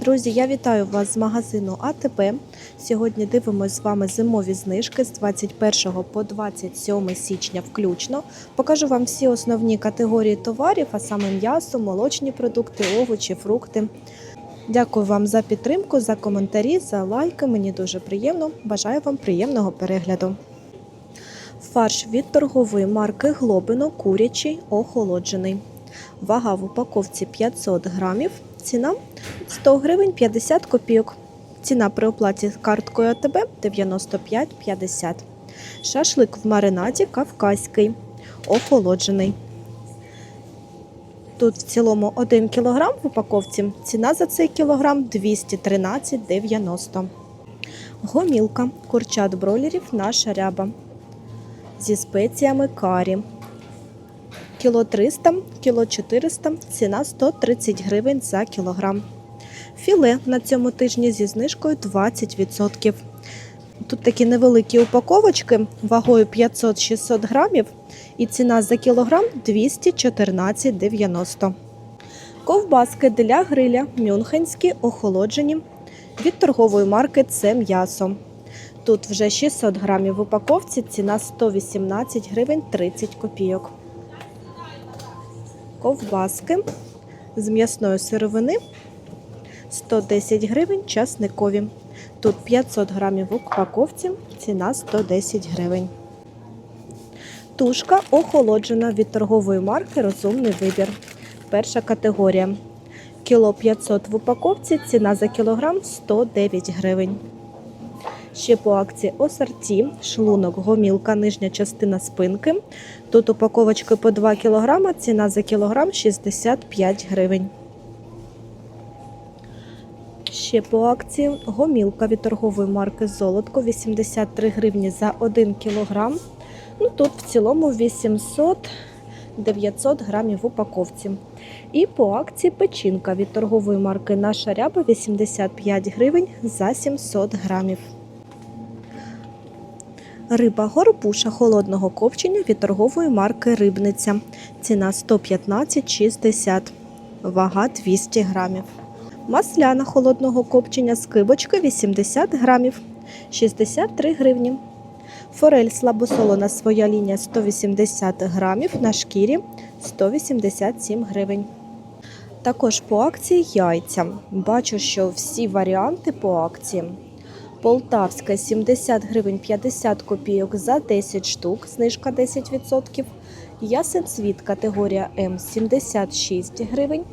Друзі, я вітаю вас з магазину АТП. Сьогодні дивимося з вами зимові знижки з 21 по 27 січня включно. Покажу вам всі основні категорії товарів, а саме м'ясо, молочні продукти, овочі, фрукти. Дякую вам за підтримку, за коментарі, за лайки. Мені дуже приємно. Бажаю вам приємного перегляду. Фарш від торгової марки Глобино курячий охолоджений. Вага в упаковці 500 грамів. Ціна 100 гривень 50 копійок. Ціна при оплаті карткою АТБ 95,50. Шашлик в маринаді кавказький, охолоджений. Тут в цілому 1 кг в упаковці. Ціна за цей кілограм 213,90. Гомілка курчат бройлерів наша ряба. Зі спеціями карі. Кіло 300, кіло 400, ціна 130 гривень за кілограм. Філе на цьому тижні зі знижкою 20%. Тут такі невеликі упаковочки вагою 500-600 грамів і ціна за кілограм 214,90. Ковбаски для гриля мюнхенські охолоджені від торгової марки це м'ясо. Тут вже 600 грамів в упаковці, ціна 118 гривень 30 копійок. Ковбаски з м'ясної сировини 110 гривень часникові. Тут 500 грамів в упаковці, ціна 110 гривень. Тушка охолоджена від торгової марки Розумний вибір. Перша категорія. Кіло 500 в упаковці, ціна за кілограм 109 гривень. Ще по акції осорті, шлунок, гомілка, нижня частина спинки. Тут упаковочки по 2 кг, ціна за кілограм 65 гривень. Ще по акції гомілка від торгової марки Золотко 83 гривні за 1 кг. Ну, тут в цілому 800 900 грамів в упаковці. І по акції печінка від торгової марки Наша ряба 85 гривень за 700 грамів. Риба горбуша холодного копчення від торгової марки Рибниця. Ціна 115,60, вага 200 грамів. Масляна холодного копчення з кибочки 80 грамів, 63 гривні. Форель слабосолона своя лінія 180 грамів на шкірі 187 гривень. Також по акції яйця. Бачу, що всі варіанти по акції. Полтавська 70 гривень 50 копійок за 10 штук, знижка 10%. Ясен світ категорія М 76 гривень.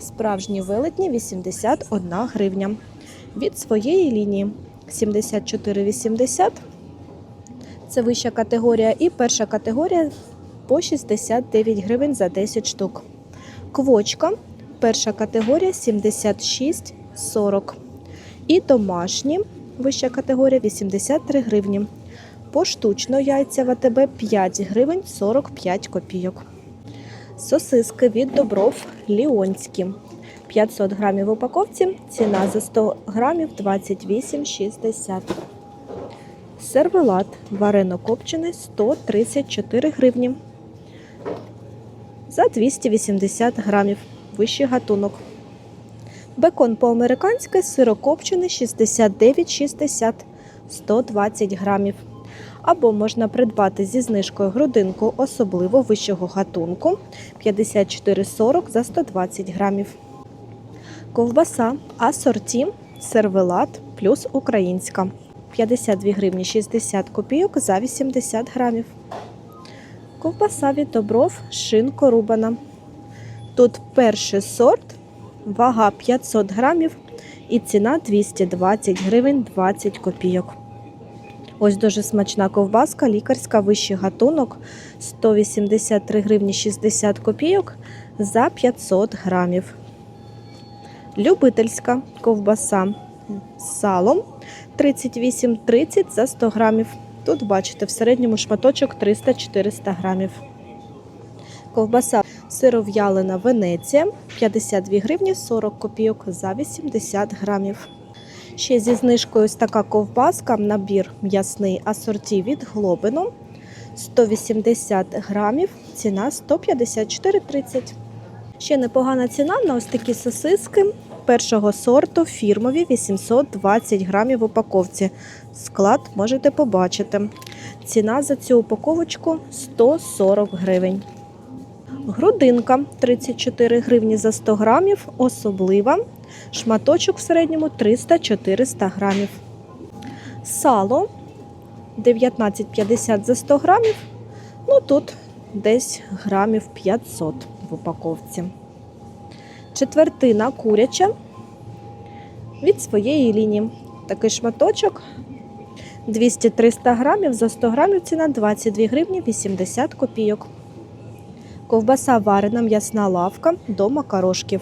Справжні велетні 81 гривня. Від своєї лінії 74,80 це вища категорія. І перша категорія по 69 гривень за 10 штук. Квочка перша категорія 76,40. І домашні вища категорія 83 гривні. Поштучно яйця в АТБ 5 гривень 45 копійок. Сосиски від добров Ліонські. 500 грамів в упаковці. Ціна за 100 грамів 28,60. Сервелат варено копчений 134 гривні. За 280 грамів. Вищий гатунок. Бекон по-американськи сирокопчений 69,60 120 грамів. Або можна придбати зі знижкою грудинку особливо вищого гатунку 54,40 за 120 грамів. Ковбаса асорті сервелат плюс українська 52 гривні 60 копійок за 80 грамів. Ковбаса від добров шинко рубана. Тут перший сорт, вага 500 грамів і ціна 220 гривень 20 копійок. Ось дуже смачна ковбаска, лікарська вищий гатунок 183 гривні 60 копійок за 500 грамів. Любительська ковбаса з салом 38,30 за 100 грамів. Тут бачите, в середньому шматочок 300-400 грамів. Ковбаса сиров'ялина Венеція 52 гривні 40 копійок за 80 грамів. Ще зі знижкою ось така ковбаска, набір м'ясний асорті від Глобину 180 грамів, ціна 154,30. Ще непогана ціна на ось такі сосиски першого сорту фірмові 820 грамів в упаковці. Склад можете побачити. Ціна за цю упаковочку 140 гривень. Грудинка 34 гривні за 100 грамів, особлива. Шматочок в середньому 300-400 грамів. Сало 19,50 за 100 грамів. Ну тут десь грамів 500 в упаковці. Четвертина куряча від своєї лінії. Такий шматочок 200-300 грамів за 100 грамів ціна 22 гривні 80 копійок. Ковбаса варена м'ясна лавка до макарошків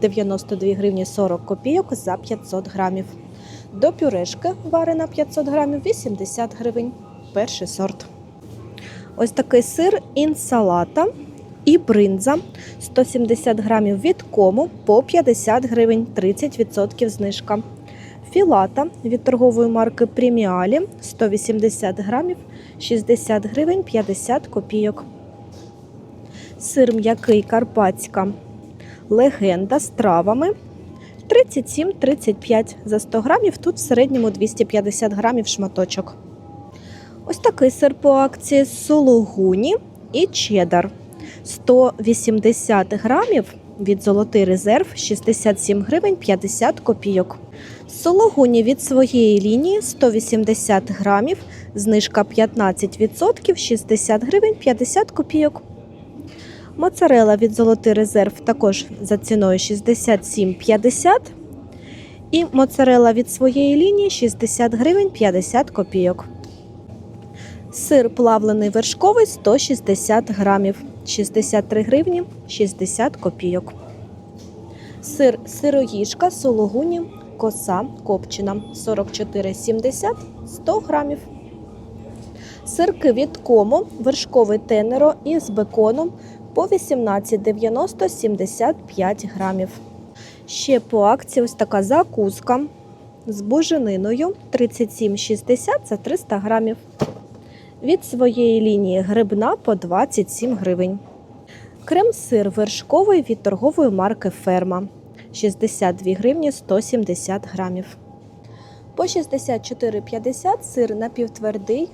92 гривні 40 копійок за 500 грамів. До пюрешки варена 500 грамів 80 гривень. Перший сорт. Ось такий сир інсалата і бринза 170 грамів від кому по 50 гривень 30% знижка. Філата від торгової марки Преміалі 180 грамів 60 гривень 50 копійок. Сир м'який карпатська легенда з травами 37-35 за 100 грамів. Тут в середньому 250 грамів шматочок. Ось такий сир по акції сулугуні і чедар 180 грамів від золотий резерв 67 гривень 50 копійок. Сологуні від своєї лінії 180 грамів, знижка 15%, 60 гривень 50 копійок. Моцарела від золотий резерв також за ціною 67,50. І моцарела від своєї лінії 60 гривень 50 копійок. Сир плавлений вершковий 160 грамів, 63 гривні 60 копійок. Сир сироїжка, сологуні, коса копчена 44,70 100 грамів. Сирки від кому, вершковий тенеро із беконом по 18,90 75 грамів. Ще по акції ось така закуска з бужениною 37,60 за 300 грамів. Від своєї лінії грибна по 27 гривень. Крем-сир вершковий від торгової марки Ферма 62 гривні 170 грамів. По 64,50 сир напівтвердий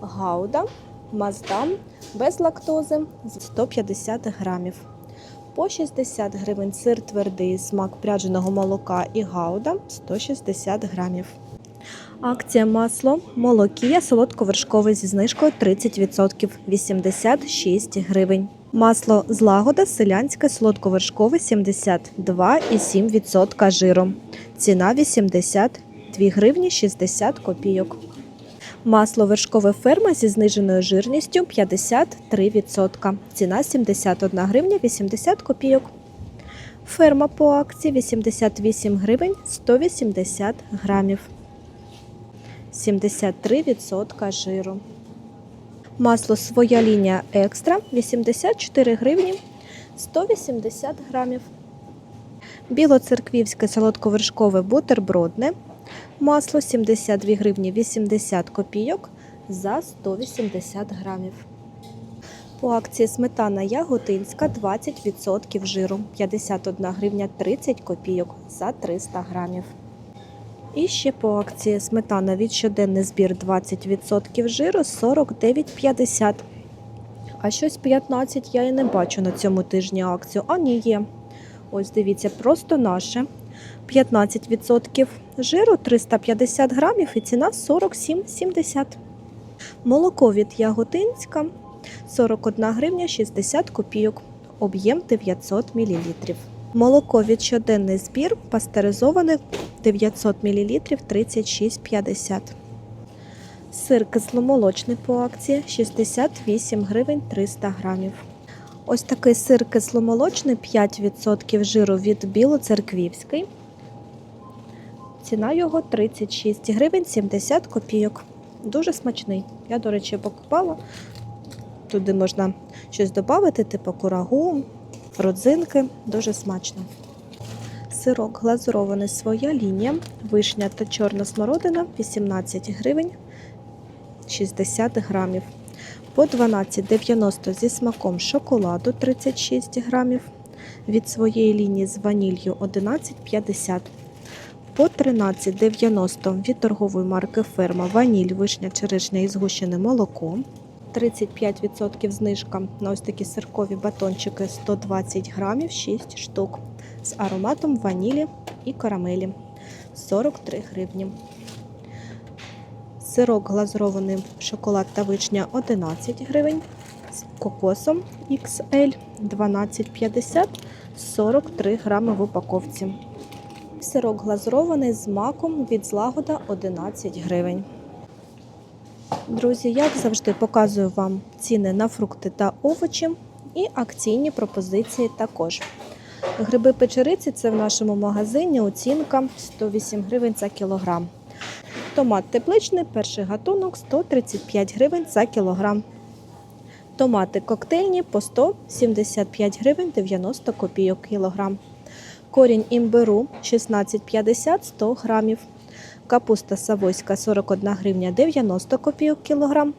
гауда Маздам без лактози 150 грамів. По 60 гривень сир твердий смак прядженого молока і гауда 160 грамів. Акція масло молокія солодковершкове зі знижкою 30% 86 гривень. Масло злагода селянське солодковершкове 72,7% жиру. Ціна 82 гривні 60 копійок. Масло вершкове ферма зі зниженою жирністю 53%. Ціна 71 гривня 80 копійок. Ферма по акції 88 гривень 180 грамів. 73% жиру. Масло своя лінія екстра 84 гривні 180 грамів. Білоцерквівське солодковершкове бутербродне. Масло 72 гривні 80 копійок за 180 грамів. По акції сметана яготинська 20% жиру 51 гривня 30 копійок за 300 грамів. І ще по акції сметана від щоденний збір 20% жиру 49,50. А щось 15 я і не бачу на цьому тижні акцію. А ні, є. Ось дивіться, просто наше. 15% жиру 350 грамів і ціна 47,70. Молоко від Яготинська 41 гривня 60 копійок. Об'єм 900 мл. Молоко від щоденний збір пастеризоване 900 мл 36,50. Сир кисломолочний по акції 68 гривень 300 грамів. Ось такий сир кисломолочний 5% жиру від білоцерквівський. Ціна його 36 гривень 70 копійок. Дуже смачний. Я, до речі, покупала. Туди можна щось додати, типу курагу, родзинки. Дуже смачно. Сирок глазурований своя лінія. Вишня та чорна смородина 18 гривень 60 грамів. По 12,90 зі смаком шоколаду 36 грамів. від своєї лінії з ванілью 11,50. По 13,90 від торгової марки Ферма ваніль, вишня, черешня і згущене молоко. 35% знижка на ось такі сиркові батончики 120 грамів, 6 штук з ароматом ванілі і карамелі 43 гривні. Сирок глазурований шоколад та вишня 11 гривень. З кокосом XL 12,50 43 грами в упаковці. Сирок глазурований з маком від злагода 11 гривень. Друзі, як завжди, показую вам ціни на фрукти та овочі і акційні пропозиції також. Гриби печериці це в нашому магазині оцінка 108 гривень за кілограм. Томат тепличний, перший гатунок 135 гривень за кілограм. Томати коктейльні по 175 гривень 90 копійок кілограм. Корінь імбиру 16,50 100 грамів. Капуста савойська 41 гривня 90 копійок кілограм.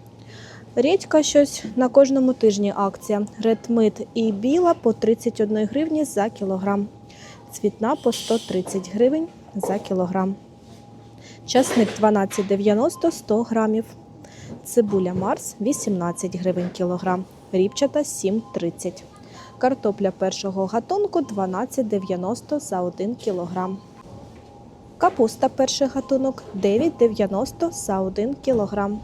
Рідька щось на кожному тижні акція. Редмит і біла по 31 гривні за кілограм. Цвітна по 130 гривень за кілограм. Часник 12,90 100 грамів. Цибуля Марс 18 гривень кілограм. Ріпчата 7,30. Картопля першого гатунку 12,90 за 1 кілограм. Капуста перший гатунок 9,90 за 1 кілограм.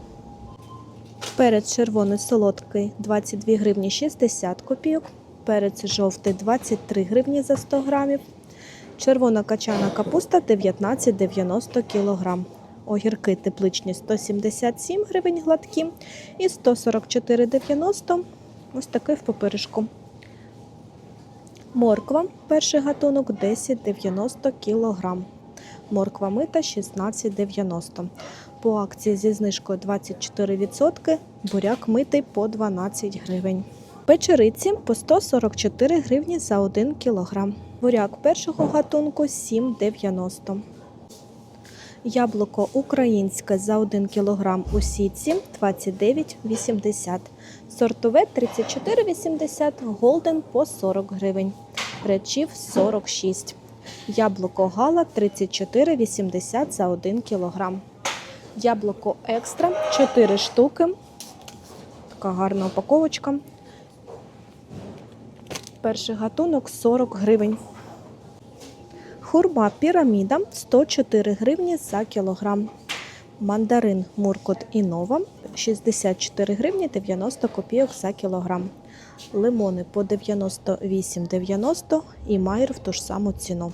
Перець червоний солодкий 22 гривні 60 копійок. Перець жовтий 23 гривні за 100 грамів. Червона качана капуста 19,90 кілограм. Огірки тепличні 177 гривень гладкі і 144,90 ось такий в поперешку. Морква перший гатунок 10,90 кілограм. Морква мита 16,90. По акції зі знижкою 24%, буряк митий по 12 гривень. Печериці по 144 гривні за 1 кілограм. Буряк першого гатунку 7,90. Яблуко українське за 1 кг у сітці 29,80. Сортове 34,80, голден по 40 гривень. Речів 46. Яблуко гала 34,80 за 1 кг. Яблуко екстра 4 штуки. Така гарна упаковочка. Перший гатунок 40 гривень. Хурма піраміда 104 гривні за кілограм. Мандарин Муркот і Нова 64 гривні 90 копійок за кілограм. Лимони по 98,90 і майр в ту ж саму ціну.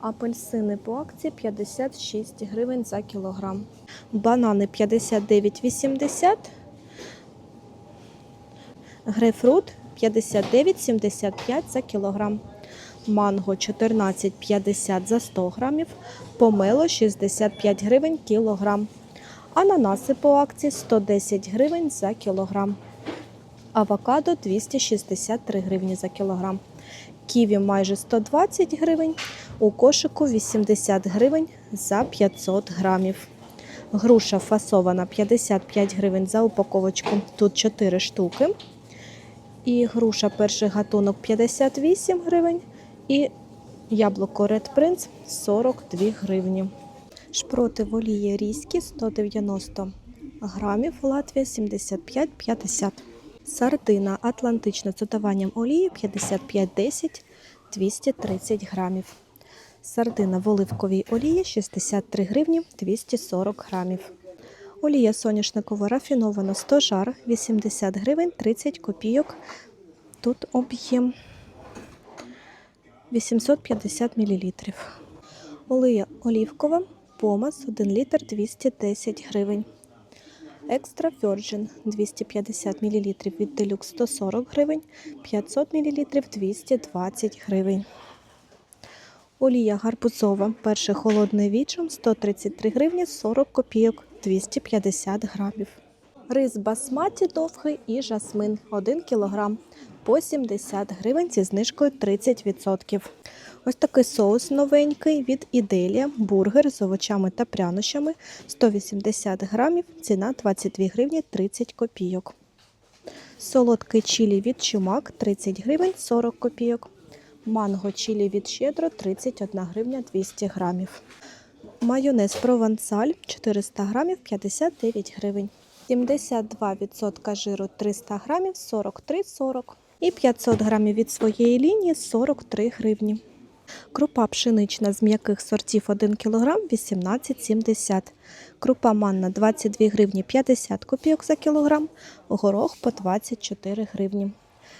Апельсини по акції 56 гривень за кілограм. Банани 59,80. Грейпфрут 59,75 за кілограм. Манго 14,50 за 100 грамів. Помело 65 гривень кілограм. Ананаси по акції 110 гривень за кілограм. Авокадо 263 гривні за кілограм. Ківі майже 120 гривень. У кошику 80 гривень за 500 грамів. Груша фасована 55 гривень за упаковочку. Тут 4 штуки. І груша перший гатунок 58 гривень. І яблуко Red Prince 42 гривні. Шпроти в олії різькі 190 грамів, Латвія 75,50. Сардина атлантична з додаванням олії 55,10 230 грамів. Сардина в оливковій олії 63 гривні 240 грамів. Олія соняшникова рафінована 100 жар 80 гривень 30 копійок. Тут об'єм 850 мл. Олія олівкова, помас 1 літр 210 гривень. Екстра Virgin 250 мл від Deluxe 140 гривень, 500 мл 220 гривень. Олія гарбузова, перший холодний вічом 133 гривні 40 копійок 250 грамів. Рис басматі довгий і жасмин 1 кг по 70 гривень зі знижкою 30%. Ось такий соус новенький від Іделія, бургер з овочами та прянощами 180 грамів, ціна 22 гривні 30 копійок. Солодкий чилі від чумак 30 гривень 40 копійок. Манго чілі від щедро 31 гривня 200 грамів. Майонез провансаль 400 грамів 59 гривень. 72% жиру 300 грамів 43,40. І 500 грамів від своєї лінії 43 гривні. Крупа пшенична з м'яких сортів 1 кг 18,70. Крупа манна 22 гривні 50 копійок за кілограм, горох по 24 гривні.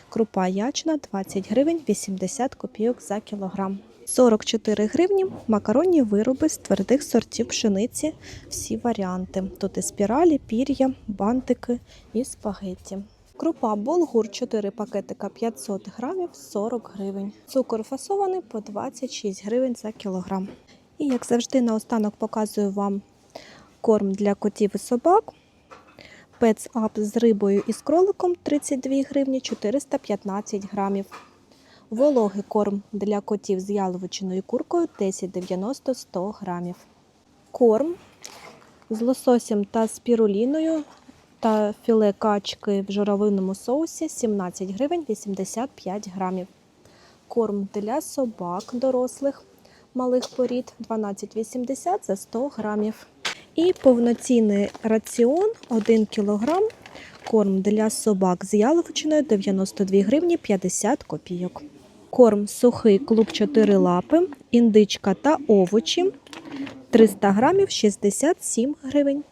Крупа ячна 20 гривень 80 копійок за кілограм. 44 гривні макаронні вироби з твердих сортів пшениці. Всі варіанти. Тут і спіралі, пір'я, бантики і спагетті. Крупа булгур 4 пакетика 500 грамів 40 гривень. Цукор фасований по 26 гривень за кілограм. І як завжди, наостанок показую вам корм для котів і собак. Pets Up з рибою і з кроликом 32 гривні 415 грамів. Вологий корм для котів з яловичиною куркою 10,90 100 грамів. Корм з лососем та спіруліною та філе качки в журавлиному соусі 17 гривень 85 грамів. Корм для собак дорослих малих порід 12,80 за 100 грамів. І повноцінний раціон 1 кг корм для собак з яловичиною 92 гривні 50 копійок. Корм сухий клуб 4 лапи, індичка та овочі 300 грамів 67 гривень.